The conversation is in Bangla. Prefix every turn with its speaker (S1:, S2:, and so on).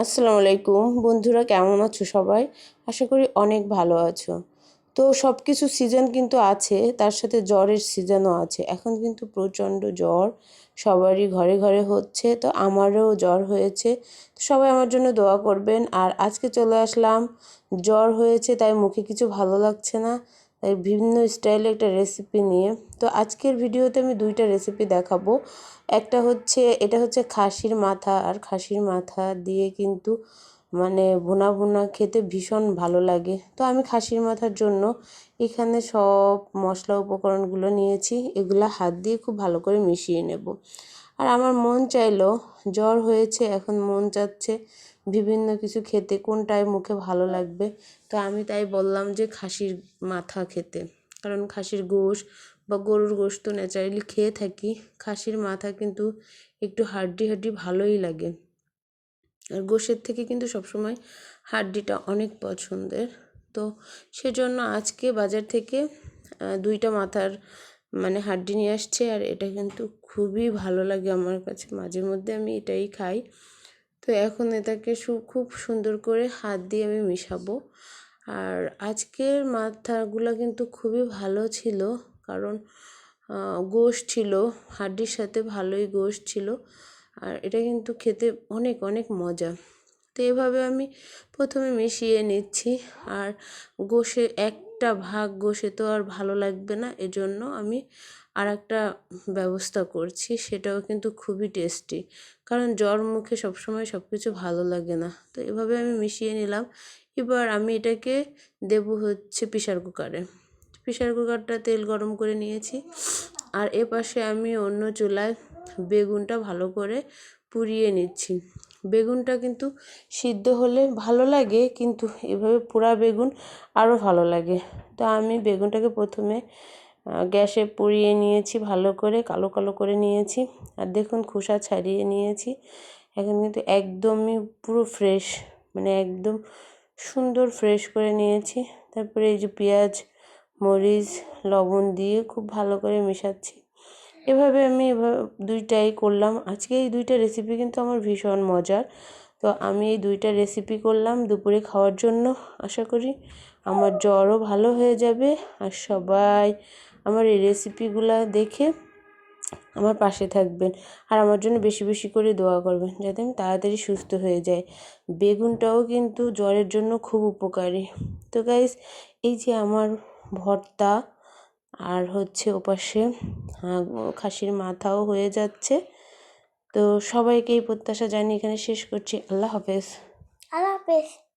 S1: আসসালামু আলাইকুম। বন্ধুরা, কেমন আছো সবাই? আশা করি অনেক ভালো আছো। তো সব কিছু সিজন কিন্তু আছে, তার সাথে জ্বরের সিজনও আছে। এখন কিন্তু প্রচণ্ড জ্বর, সবারই ঘরে ঘরে হচ্ছে। তো আমারও জ্বর হয়েছে। সবাই আমার জন্য দোয়া করবেন। আর আজকে চলে আসলাম, জ্বর হয়েছে, তাই মুখে কিছু ভালো লাগছে না। তাই বিভিন্ন স্টাইলে একটা রেসিপি নিয়ে। তো আজকের ভিডিওতে আমি দুইটা রেসিপি দেখাবো। একটা হচ্ছে, এটা হচ্ছে খাসির মাথা। আর খাসির মাথা দিয়ে কিন্তু মানে ভুনা ভুনা খেতে ভীষণ ভালো লাগে। তো আমি খাসির মাথার জন্য এখানে সব মশলা উপকরণগুলো নিয়েছি। এগুলো হাত দিয়ে খুব ভালো করে মিশিয়ে নেব। আর আমার মন চাইলো, জ্বর হয়েছে, এখন মন চাচ্ছে বিভিন্ন কিছু খেতে, কোনটায় মুখে ভালো লাগবে? তো আমি তাই বললাম যে খাসির মাথা খেতে। কারণ খাসির গোশ বা গরুর গোশ তো ন্যাচারালি খেয়ে থাকি। খাসির মাথা কিন্তু একটু হাড্ডি হাড্ডি ভালোই লাগে। আর গোশের থেকে কিন্তু সবসময় হাড্ডিটা অনেক পছন্দের। তো সেজন্য আজকে বাজার থেকে দুইটা মাথার মানে হাড্ডি নিয়ে আসছে। আর এটা কিন্তু খুবই ভালো লাগে আমার কাছে। মাঝে মধ্যে আমি এটাই খাই। তো এখন এটাকে সু, খুব সুন্দর করে হাত দিয়ে আমি মিশাবো। আর আজকের মাথাগুলো কিন্তু খুবই ভালো ছিল, কারণ গোশ ছিল, হাড্ডির সাথে ভালোই গোশ ছিল। আর এটা কিন্তু খেতে অনেক অনেক মজা। তো এভাবে আমি প্রথমে মিশিয়ে নিচ্ছি। আর গোশে একটা ভাগ গোশে তো আর ভালো লাগবে না, এজন্য আমি আর একটা ব্যবস্থা করছি, সেটাও কিন্তু খুবই টেস্টি। কারণ জ্বর মুখে সবসময় সব কিছু ভালো লাগে না। তো এভাবে আমি মিশিয়ে নিলাম। এবার আমি এটাকে দেব হচ্ছে প্রেশার কুকারে। প্রেশার কুকারটা তেল গরম করে নিয়েছি। আর এ পাশে আমি অন্য চুলায় বেগুনটা ভালো করে পুড়িয়ে নিচ্ছি। বেগুনটা কিন্তু সিদ্ধ হলে ভালো লাগে, কিন্তু এভাবে পোড়া বেগুন আরও ভালো লাগে। তো আমি বেগুনটাকে প্রথমে গ্যাসে পুড়িয়ে নিয়েছি, ভালো করে কালো কালো করে নিয়েছি। আর দেখুন খোসা ছাড়িয়ে নিয়েছি। এখন কিন্তু একদমই পুরো ফ্রেশ মানে একদম সুন্দর ফ্রেশ করে নিয়েছি। তারপরে এই যে পেঁয়াজ, মরিচ, লবণ দিয়ে খুব ভালো করে মেশাচ্ছি। এভাবে আমি দুইটাই করলাম। আজকে এই দুইটা রেসিপি কিন্তু আমার ভীষণ মজার। তো আমি এই দুইটা রেসিপি করলাম দুপুরে খাওয়ার জন্য, আশা করি আমার জ্বরও ভালো হয়ে যাবে। আর সবাই আমার এই রেসিপিগুলো দেখে আমার পাশে থাকবেন। আর আমার জন্য বেশি বেশি করে দোয়া করবেন যাতে আমি তাড়াতাড়ি সুস্থ হয়ে যাই। বেগুনটাও কিন্তু জ্বরের জন্য খুব উপকারী। তো গাইস এই যে আমার ভর্তা আর হচ্ছে ওপাশে খাসির মাথাও হয়ে যাচ্ছে। তো সবাইকে এই প্রত্যাশা জানিয়ে এখানে শেষ করছি। আল্লাহ হাফেজ।
S2: আল্লাহ হাফেজ।